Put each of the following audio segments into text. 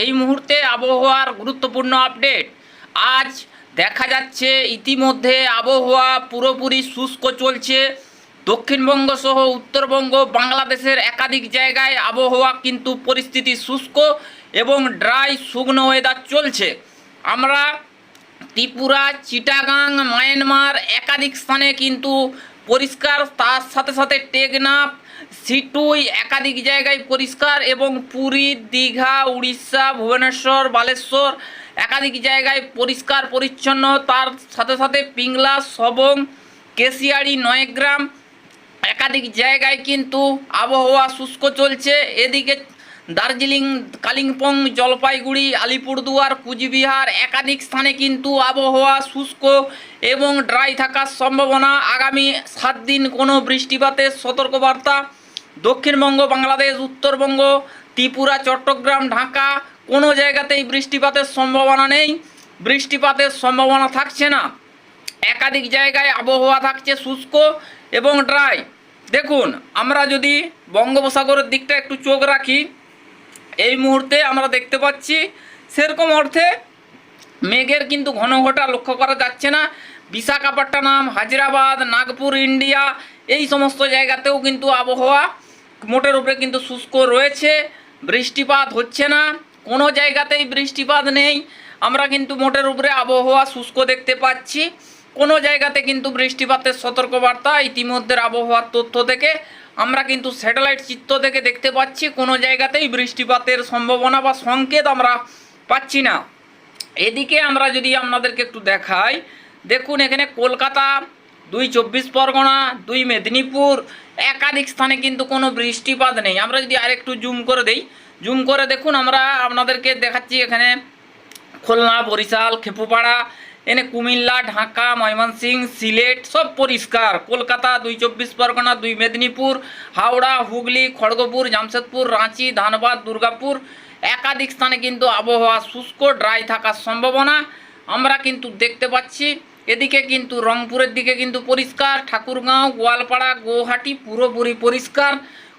এই মুহূর্তে আবহাওয়ার গুরুত্বপূর্ণ আপডেট। আজ দেখা যাচ্ছে ইতিমধ্যে আবহাওয়া পুরোপুরি শুষ্ক চলছে। দক্ষিণবঙ্গ সহ উত্তরবঙ্গ, বাংলাদেশের একাধিক জায়গায় আবহাওয়া কিন্তু পরিস্থিতি শুষ্ক এবং ড্রাই শুকনো ওয়েদার চলছে। আমরা ত্রিপুরা, চিটাগাং, মায়ানমার একাধিক স্থানে কিন্তু পরিষ্কার, তার সাথে সাথে টেকনাফ সিটুই একাধিক জায়গায় পরিষ্কার এবং পুরী, দীঘা, উড়িষ্যা, ভুবনেশ্বর, বালেশ্বর একাধিক জায়গায় পরিষ্কার, পরিচ্ছন্ন। তার সাথে সাথে পিংলা, সবং কেশিয়াড়ি নয়গ্রাম একাধিক জায়গায় কিন্তু আবহাওয়া শুষ্ক চলছে। এদিকে দার্জিলিং, কালিম্পং, জলপাইগুড়ি, আলিপুরদুয়ার, কুচবিহার একাধিক স্থানে কিন্তু আবহাওয়া শুষ্ক এবং ড্রাই থাকার সম্ভাবনা। আগামী সাত দিন কোনো বৃষ্টিপাতের সতর্কবার্তা দক্ষিণবঙ্গ, বাংলাদেশ, উত্তরবঙ্গ, ত্রিপুরা, চট্টগ্রাম, ঢাকা, কোনো জায়গাতেই বৃষ্টিপাতের সম্ভাবনা নেই। বৃষ্টিপাতের সম্ভাবনা থাকছে না। একাধিক জায়গায় আবহাওয়া থাকছে শুষ্ক এবং ড্রাই। দেখুন, আমরা যদি বঙ্গোপসাগরের দিকটা একটু চোখ রাখি, এই মুহূর্তে আমরা দেখতে পাচ্ছি সেরকম অর্থে মেঘের কিন্তু ঘন ঘটা লক্ষ্য করা যাচ্ছে না। বিশাখাপট্টনম, হায়দ্রাবাদ, নাগপুর, ইন্ডিয়া, এই সমস্ত জায়গাতেও কিন্তু আবহাওয়া মোটের উপরে কিন্তু শুষ্ক রয়েছে, বৃষ্টিপাত হচ্ছে না, কোনো জায়গাতেই বৃষ্টিপাত নেই। আমরা কিন্তু মোটের উপরে আবহাওয়া শুষ্ক দেখতে পাচ্ছি। কোনো জায়গাতে কিন্তু বৃষ্টিপাতের সতর্কবার্তা ইতিমধ্যে আবহাওয়ার তথ্য থেকে, আমরা কিন্তু স্যাটেলাইট চিত্র থেকে দেখতে পাচ্ছি, কোনো জায়গাতেই বৃষ্টিপাতের সম্ভাবনা বা সংকেত আমরা পাচ্ছি না। এদিকে আমরা যদি আপনাদেরকে একটু দেখাই, দেখুন এখানে কলকাতা দুই চব্বিশ পরগনা, দুই মেদিনীপুর, একাধিক স্থানে কিন্তু কোনো বৃষ্টিপাত নেই। আমরা যদি আরেকটু জুম করে দেই জুম করে দেখুন আমরা আপনাদেরকে দেখাচ্ছি এখানে খুলনা, বরিশাল, খেপুপাড়া, এনে কুমিল্লা, ঢাকা ময়মনসিংহ সিলেট, সব পরিষ্কার। কলকাতা, দুই চব্বিশ পরগনা, দুই মেদিনীপুর, হাওড়া, হুগলি, খড়গপুর, জামশেদপুর, রাঁচি, ধানবাদ, দুর্গাপুর। একাধিক স্থানে কিন্তু আবহাওয়া শুষ্ক ড্রাই থাকার সম্ভাবনা। আমরা কিন্তু দেখতে পাচ্ছি এদিকে কিন্তু রংপুরের দিকে কিন্তু পরিষ্কার, ঠাকুরগাঁও, গোয়ালপাড়া গুয়াহাটি পুরোপুরি পরিষ্কার,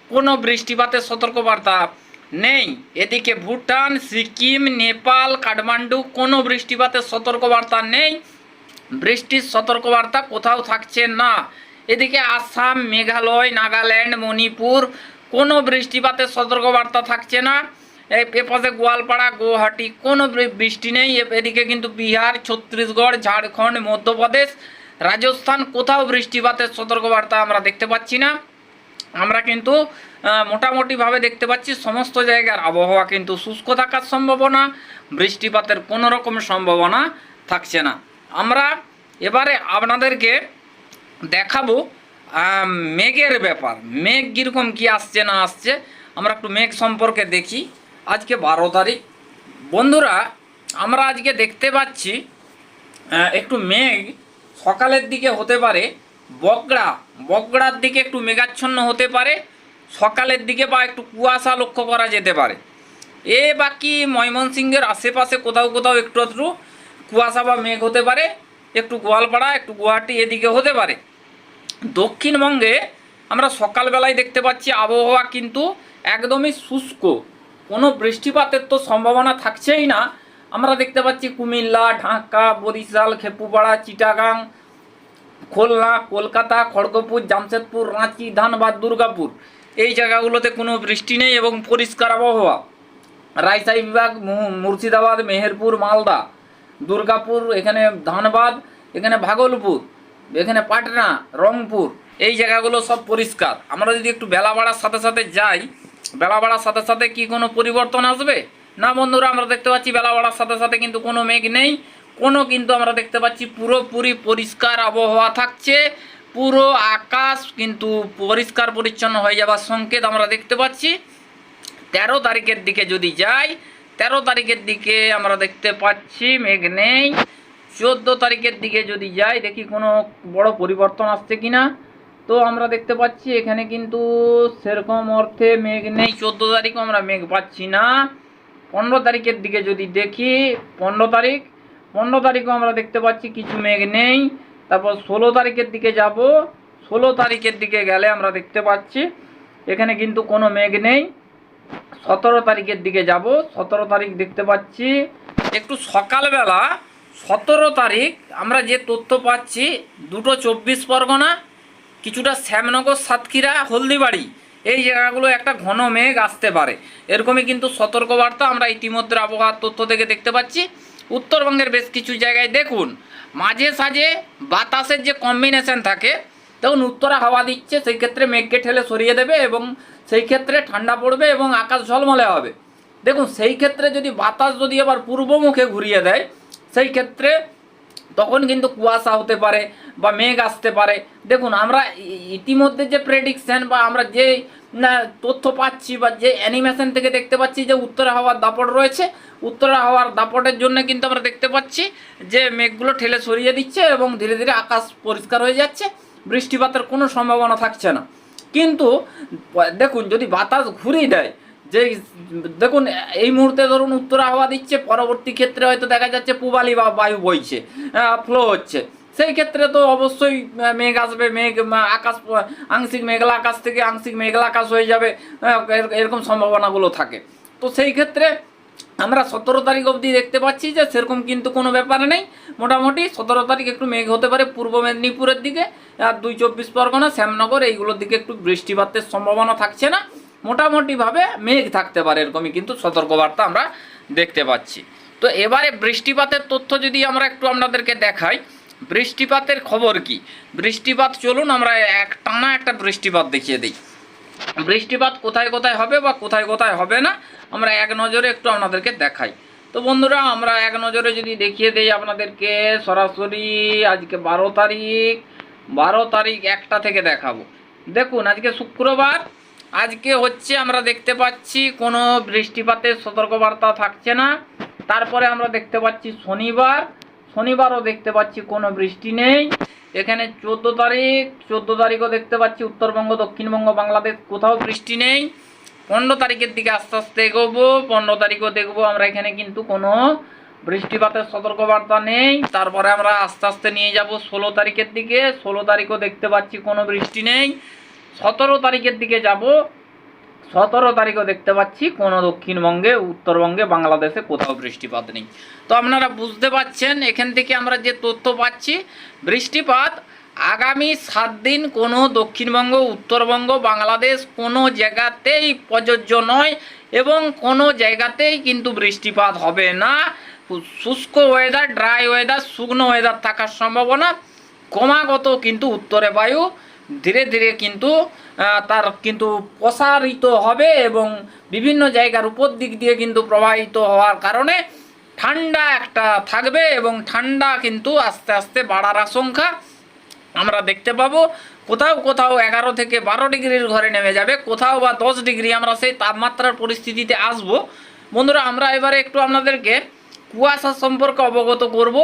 কোনো বৃষ্টিপাতের সতর্কবার্তা নেই। এদিকে ভুটান, সিকিম, নেপাল, কাঠমান্ডু, কোনো বৃষ্টিপাতের সতর্কবার্তা নেই। বৃষ্টির সতর্কবার্তা কোথাও থাকছে না। এদিকে আসাম, মেঘালয়, নাগাল্যান্ড, মণিপুর, কোনো বৃষ্টিপাতের সতর্কবার্তা থাকছে না। এপাশে গোয়ালপাড়া, গুয়াহাটি, কোনো বৃষ্টি নেই। এদিকে কিন্তু বিহার, ছত্তিশগড়, ঝাড়খণ্ড, মধ্যপ্রদেশ, রাজস্থান, কোথাও বৃষ্টিপাতের সতর্কবার্তা আমরা দেখতে পাচ্ছি না। আমরা কিন্তু মোটামুটিভাবে দেখতে পাচ্ছি সমস্ত জায়গার আবহাওয়া কিন্তু শুষ্ক থাকার সম্ভাবনা, বৃষ্টিপাতের কোনো রকম সম্ভাবনা থাকছে না। আমরা এবারে আপনাদেরকে দেখাবো মেঘের ব্যাপার। মেঘ কীরকম কী আসছে না আসছে, আমরা একটু মেঘ সম্পর্কে দেখি। আজকে বারো তারিখ। বন্ধুরা, আমরা আজকে দেখতে পাচ্ছি একটু মেঘ সকালের দিকে হতে পারে বগড়া বগড়ার দিকে একটু মেঘাচ্ছন্ন হতে পারে, সকালের দিকে বা একটু কুয়াশা লক্ষ্য করা যেতে পারে। এ বাকি ময়মনসিংহের আশেপাশে কোথাও কোথাও একটু একটু কুয়াশা বা মেঘ হতে পারে, একটু গোয়ালপাড়া, একটু গুয়াহাটি এদিকে হতে পারে। দক্ষিণবঙ্গে আমরা সকালবেলায় দেখতে পাচ্ছি আবহাওয়া কিন্তু একদমই শুষ্ক। কোনো বৃষ্টিপাতের তো সম্ভাবনা থাকছেই না। আমরা দেখতে পাচ্ছি কুমিল্লা, ঢাকা, বরিশাল, খেপুপাড়া, চিটাগাং, খুলনা, কলকাতা, খড়গপুর, জামশেদপুর, রাঁচি, ধানবাদ, দুর্গাপুর। এই জায়গাগুলোতে কোনো বৃষ্টি নেই এবং পরিষ্কার আবহাওয়া। রায়সাই বিভাগ মুর্শিদাবাদ, মেহেরপুর, মালদা, দুর্গাপুর, এখানে ধানবাদ, এখানে ভাগলপুর, এখানে পাটনা, রংপুর। এই জায়গাগুলো সব পরিষ্কার। আমরা যদি একটু বেলা বাড়ার সাথে সাথে যাই বেলা বাড়ার সাথে সাথে কি কোনো পরিবর্তন আসবে? না বন্ধুরা, আমরা দেখতে পাচ্ছি বেলা বাড়ার সাথে সাথে কিন্তু কোনো মেঘ নেই। কোনো কিন্তু আমরা দেখতে পাচ্ছি পুরোপুরি পরিষ্কার আবহাওয়া থাকছে। পুরো আকাশ কিন্তু পরিষ্কার পরিচ্ছন্ন হয়ে যাবার সংকেত আমরা দেখতে পাচ্ছি। তেরো তারিখের দিকে যদি যাই, তেরো তারিখের দিকে আমরা দেখতে পাচ্ছি মেঘ নেই। চোদ্দ তারিখের দিকে যদি যাই, দেখি কোনো বড় পরিবর্তন আসছে কি না তো আমরা দেখতে পাচ্ছি এখানে কিন্তু সেরকম অর্থে মেঘ নেই। চোদ্দ তারিখও আমরা মেঘ পাচ্ছি না। পনেরো তারিখের দিকে যদি দেখি, পনেরো তারিখ, পনেরো তারিখও আমরা দেখতে পাচ্ছি কিছু মেঘ নেই। তারপর ষোলো তারিখের দিকে যাব। ষোলো তারিখের দিকে গেলে আমরা দেখতে পাচ্ছি এখানে কিন্তু কোনো মেঘ নেই। সতেরো তারিখের দিকে যাব। সতেরো তারিখ দেখতে পাচ্ছি একটু সকালবেলা সতেরো তারিখ আমরা যে তথ্য পাচ্ছি, দুটো চব্বিশ পরগনা কিছুটা শ্যামনগর সাতক্ষীরা, হলদিবাড়ি। এই জায়গাগুলো একটা ঘন মেঘ আসতে পারে। এরকমই কিন্তু সতর্কবার্তা আমরা ইতিমধ্যে আবহাওয়ার তথ্য থেকে দেখতে পাচ্ছি। উত্তরবঙ্গের বেশ কিছু জায়গায় দেখুন, মাঝে সাঝে বাতাসের যে কম্বিনেশন থাকে তখন উত্তরা হাওয়া দিচ্ছে, সেই ক্ষেত্রে মেঘকে ঠেলে সরিয়ে দেবে এবং সেই ক্ষেত্রে ঠান্ডা পড়বে এবং আকাশ ঝলমলে হবে। দেখুন, সেই ক্ষেত্রে যদি বাতাস যদি আবার পূর্বমুখে ঘুরিয়ে দেয়, সেই ক্ষেত্রে তখন কিন্তু কুয়াশা হতে পারে বা মেঘ আসতে পারে। দেখুন, আমরা ইতিমধ্যে যে প্রেডিকশন বা আমরা যে তথ্য পাচ্ছি বা যে অ্যানিমেশন থেকে দেখতে পাচ্ছি যে উত্তরা হাওয়ার দাপট রয়েছে, উত্তরা হাওয়ার দাপটের জন্য কিন্তু আমরা দেখতে পাচ্ছি যে মেঘগুলো ঠেলে সরিয়ে দিচ্ছে এবং ধীরে ধীরে আকাশ পরিষ্কার হয়ে যাচ্ছে, বৃষ্টিপাতের কোনো সম্ভাবনা থাকছে না। কিন্তু, দেখুন, যদি বাতাস ঘুরিয়ে দেয় যে দেখুন, এই মুহূর্তে ধরুন উত্তরা হাওয়া দিচ্ছে, পরবর্তী ক্ষেত্রে হয়তো দেখা যাচ্ছে পূবালি বা বায়ু বইছে ফ্লো হচ্ছে। সেই ক্ষেত্রে তো অবশ্যই মেঘ আসবে, মেঘ আকাশ আংশিক মেঘলা আকাশ থেকে আংশিক মেঘলা আকাশ হয়ে যাবে এরকম সম্ভাবনাগুলো থাকে। তো সেই ক্ষেত্রে আমরা সতেরো তারিখ অবধি দেখতে পাচ্ছি যে সেরকম কিন্তু কোনো ব্যাপার নেই। মোটামুটি সতেরো তারিখ একটু মেঘ হতে পারে পূর্ব মেদিনীপুরের দিকে, আর দুই চব্বিশ পরগনা, শ্যামনগর, এইগুলোর দিকে একটু বৃষ্টিপাতের সম্ভাবনা থাকছে না। মোটামুটিভাবে মেঘ থাকতে পারে এরকমই কিন্তু সতর্কবার্তা আমরা দেখতে পাচ্ছি। তো এবারে বৃষ্টিপাতের তথ্য যদি আমরা একটু আপনাদেরকে দেখাই, বৃষ্টিপাতের খবর কি? বৃষ্টিপাত চলুন আমরা এক টানা একটা বৃষ্টিপাত দেখিয়ে দিই। বৃষ্টিপাত কোথায় কোথায় হবে বা কোথায় কোথায় হবে না, আমরা এক নজরে একটু আপনাদেরকে দেখাই। তো বন্ধুরা, আমরা এক নজরে যদি দেখিয়ে দেই আপনাদেরকে, সরাসরি আজকে বারো তারিখ বারো তারিখ একটা থেকে দেখাবো। দেখুন, আজকে শুক্রবার আজকে হচ্ছে আমরা দেখতে পাচ্ছি কোনো বৃষ্টিপাতের সতর্কবার্তা থাকছে না। তারপরে আমরা দেখতে পাচ্ছি শনিবার। শনিবারও দেখতে পাচ্ছি কোনো বৃষ্টি নেই। এখানে চোদ্দ তারিখ, চোদ্দ তারিখও দেখতে পাচ্ছি উত্তরবঙ্গ, দক্ষিণবঙ্গ, বাংলাদেশ কোথাও বৃষ্টি নেই। পনেরো তারিখের দিকে আস্তে আস্তে এগোবো। পনেরো তারিখও দেখব আমরা এখানে কিন্তু কোনো বৃষ্টিপাতের সতর্কবার্তা নেই। তারপরে আমরা আস্তে আস্তে নিয়ে যাব ষোলো তারিখের দিকে। ষোলো তারিখও দেখতে পাচ্ছি কোনো বৃষ্টি নেই। সতেরো তারিখের দিকে যাব। সতেরো তারিখও দেখতে পাচ্ছি, কোনো দক্ষিণবঙ্গে, উত্তরবঙ্গে, বাংলাদেশে কোথাও বৃষ্টিপাত নেই। তো আপনারা বুঝতে পাচ্ছেন এখান থেকে আমরা যে তথ্য পাচ্ছি, বৃষ্টিপাত আগামী সাত দিন কোনো দক্ষিণবঙ্গ, উত্তরবঙ্গ, বাংলাদেশ কোনো জায়গাতেই প্রযোজ্য নয় এবং কোনো জায়গাতেই কিন্তু বৃষ্টিপাত হবে না। শুষ্ক ওয়েদার ড্রাই ওয়েদার শুকনো ওয়েদার থাকার সম্ভাবনা, ক্রমাগত কিন্তু উত্তরে বায়ু ধীরে ধীরে কিন্তু তার কিন্তু প্রসারিত হবে এবং বিভিন্ন জায়গার উপর দিক দিয়ে কিন্তু প্রবাহিত হওয়ার কারণে ঠান্ডা একটা থাকবে এবং ঠান্ডা কিন্তু আস্তে আস্তে বাড়ার আশঙ্কা আমরা দেখতে পাবো। কোথাও কোথাও এগারো থেকে বারো ডিগ্রির ঘরে নেমে যাবে, কোথাও বা দশ ডিগ্রি আমরা সেই তাপমাত্রার পরিস্থিতিতে আসব। বন্ধুরা, আমরা এবারে একটু আপনাদেরকে কুয়াশা সম্পর্কে অবগত করব।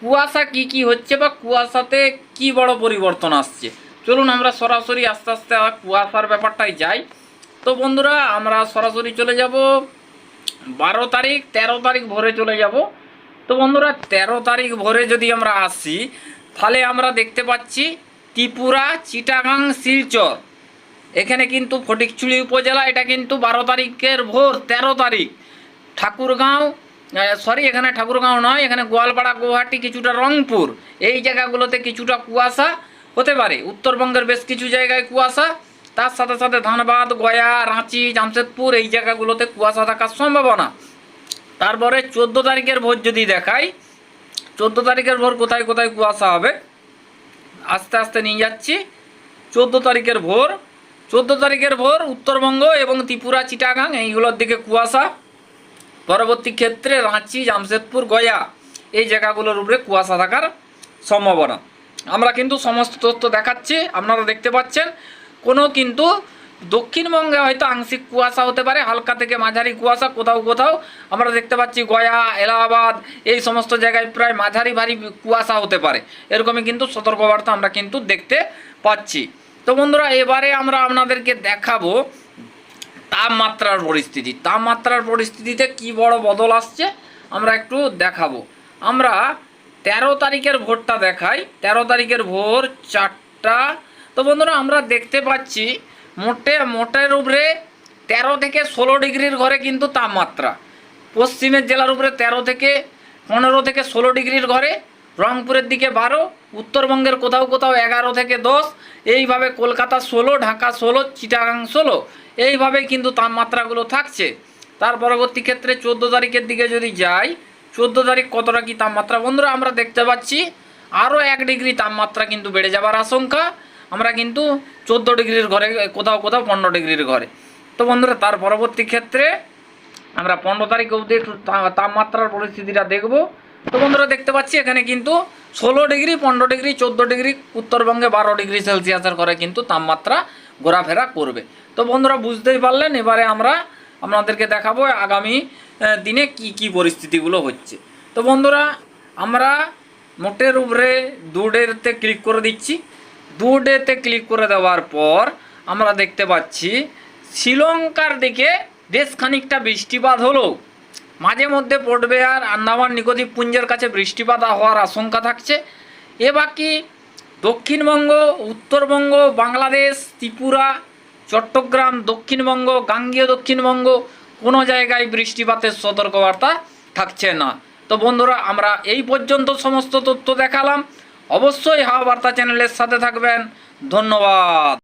কুয়াশা কি কি হচ্ছে বা কুয়াশাতে কি বড় পরিবর্তন আসছে? চলুন আমরা সরাসরি আস্তে আস্তে কুয়াশার ব্যাপারটাই যাই। তো বন্ধুরা, আমরা সরাসরি চলে যাব। বারো তারিখ, তেরো তারিখ ভোরে চলে যাব। তো বন্ধুরা, তেরো তারিখ ভোরে যদি আমরা আসি, তাহলে আমরা দেখতে পাচ্ছি ত্রিপুরা, চিটাগাং, শিলচর। এখানে কিন্তু ফটিকচুড়ি উপজেলা, এটা কিন্তু বারো তারিখের ভোর, তেরো তারিখ। ঠাকুরগাঁও সরি এখানে ঠাকুরগাঁও নয়, এখানে গোয়ালপাড়া, গুয়াহাটি, কিছুটা রংপুর। এই জায়গাগুলোতে কিছুটা কুয়াশা হতে পারে। উত্তরবঙ্গের বেশ কিছু জায়গায় কুয়াশা, তার সাথে সাথে ধানবাদ, গয়া, রাঁচি, জামশেদপুর এই জায়গাগুলোতে কুয়াশা থাকার সম্ভাবনা। তারপরে চোদ্দ তারিখের ভোর যদি দেখাই, চোদ্দ তারিখের ভোর কোথায় কোথায় কুয়াশা হবে? আস্তে আস্তে নিয়ে যাচ্ছি। চোদ্দ তারিখের ভোর চোদ্দ তারিখের ভোর উত্তরবঙ্গ এবং ত্রিপুরা, চিটাগাং, এইগুলোর দিকে কুয়াশা। পরবর্তী ক্ষেত্রে রাঁচি, জামশেদপুর, গয়া এই জায়গাগুলোর উপরে কুয়াশা থাকার সম্ভাবনা। আমরা কিন্তু সমস্ত তথ্য দেখাচ্ছি, আপনারা দেখতে পাচ্ছেন। কোনো কিন্তু দক্ষিণবঙ্গে হয়তো আংশিক কুয়াশা হতে পারে, হালকা থেকে মাঝারি কুয়াশা, কোথাও কোথাও। আমরা দেখতে পাচ্ছি গয়া, এলাহাবাদ, এই সমস্ত জায়গায় প্রায় মাঝারি ভারী কুয়াশা হতে পারে। এরকমই কিন্তু সতর্কবার্তা আমরা কিন্তু দেখতে পাচ্ছি। তো বন্ধুরা, এবারে আমরা আপনাদেরকে দেখাবো তাপমাত্রার পরিস্থিতি। তাপমাত্রার পরিস্থিতিতে কি বড় বদল আসছে, আমরা একটু দেখাবো। আমরা তেরো তারিখের ভোরটা দেখাই। তেরো তারিখের ভোর চারটা। তো বন্ধুরা, আমরা দেখতে পাচ্ছি মোটে মোটের উপরে তেরো থেকে ষোলো ডিগ্রির ঘরে কিন্তু তাপমাত্রা। পশ্চিমের জেলার উপরে তেরো থেকে পনেরো থেকে ষোলো ডিগ্রির ঘরে, রংপুরের দিকে বারো, উত্তরবঙ্গের কোথাও কোথাও এগারো থেকে দশ, এইভাবে কলকাতা ষোলো, ঢাকা ষোলো, চিটাগাং ষোলো, এইভাবে কিন্তু তাপমাত্রাগুলো থাকছে। তার পরবর্তী ক্ষেত্রে চোদ্দ তারিখের দিকে যদি যাই চোদ্দ তারিখ কতটা কি তাপমাত্রা? বন্ধুরা, আমরা দেখতে পাচ্ছি আরও এক ডিগ্রি তাপমাত্রা কিন্তু বেড়ে যাবার আশঙ্কা। আমরা কিন্তু চোদ্দ ডিগ্রির ঘরে, কোথাও কোথাও পনেরো ডিগ্রির ঘরে। তো বন্ধুরা, তার পরবর্তী ক্ষেত্রে আমরা পনেরো তারিখ অবধি একটু তাপমাত্রার পরিস্থিতিটা দেখব। তো বন্ধুরা, দেখতে পাচ্ছি এখানে কিন্তু ষোলো ডিগ্রি, পনেরো ডিগ্রি, চোদ্দ ডিগ্রি, উত্তরবঙ্গে বারো ডিগ্রি সেলসিয়াসের ঘরে কিন্তু তাপমাত্রা ঘোরাফেরা করবে। তো বন্ধুরা, বুঝতেই পারলেন, এবারে আমরা আপনাদেরকে দেখাবো আগামী দিনে কি কি পরিস্থিতিগুলো হচ্ছে। তো বন্ধুরা, আমরা মোটের উপরে দুডেতে ক্লিক করে দিচ্ছি। দুডেতে ক্লিক করে দেওয়ার পর আমরা দেখতে পাচ্ছি, শ্রীলঙ্কার দিকে বেশ খানিকটা বৃষ্টিপাত হলো। মাঝে মধ্যে পড়বে আর আন্দামান নিকোদ্বীপ পুঞ্জের কাছে বৃষ্টিপাত হওয়ার আশঙ্কা থাকছে। এ বাকি দক্ষিণবঙ্গ, উত্তরবঙ্গ, বাংলাদেশ, ত্রিপুরা চট্টগ্রাম, দক্ষিণবঙ্গ, গাঙ্গীয় দক্ষিণবঙ্গ, কোনো জায়গায় বৃষ্টিপাতের সতর্কবার্তা থাকছে না। তো বন্ধুরা, আমরা এই পর্যন্ত সমস্ত তথ্য দেখালাম। অবশ্যই হাওয়া বার্তা চ্যানেলের সাথে থাকবেন। ধন্যবাদ।